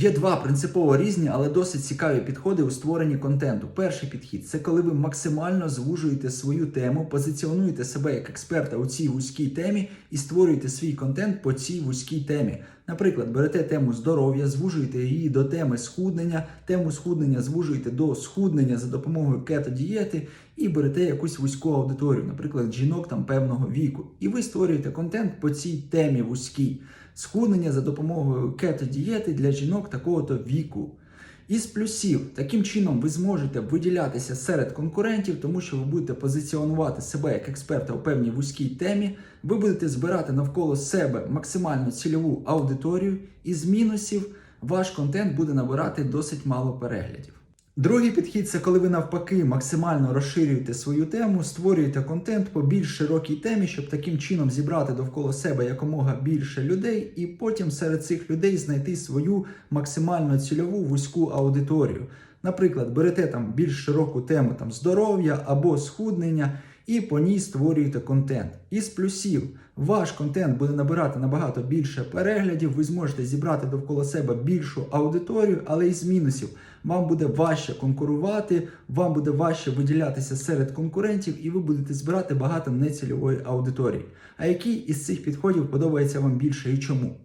Є два принципово різні, але досить цікаві підходи у створенні контенту. Перший підхід це коли ви максимально звужуєте свою тему, позиціонуєте себе як експерта у цій вузькій темі і створюєте свій контент по цій вузькій темі. Наприклад, берете тему здоров'я, звужуєте її до теми схуднення, тему схуднення звужуєте до схуднення за допомогою кето-дієти і берете якусь вузьку аудиторію, наприклад, жінок там певного віку. І ви створюєте контент по цій темі вузькій. Схуднення за допомогою кето-дієти для жінок такого-то віку. Із плюсів, таким чином ви зможете виділятися серед конкурентів, тому що ви будете позиціонувати себе як експерта у певній вузькій темі, ви будете збирати навколо себе максимально цільову аудиторію, і з мінусів ваш контент буде набирати досить мало переглядів. Другий підхід це коли ви навпаки максимально розширюєте свою тему, створюєте контент по більш широкій темі, щоб таким чином зібрати довкола себе якомога більше людей, і потім серед цих людей знайти свою максимально цільову вузьку аудиторію. Наприклад, берете там більш широку тему там здоров'я або схуднення, і по ній створюєте контент. Із плюсів ваш контент буде набирати набагато більше переглядів, ви зможете зібрати довкола себе більшу аудиторію, але із мінусів вам буде важче конкурувати, вам буде важче виділятися серед конкурентів, і ви будете збирати багато нецільової аудиторії. А який із цих підходів подобається вам більше і чому?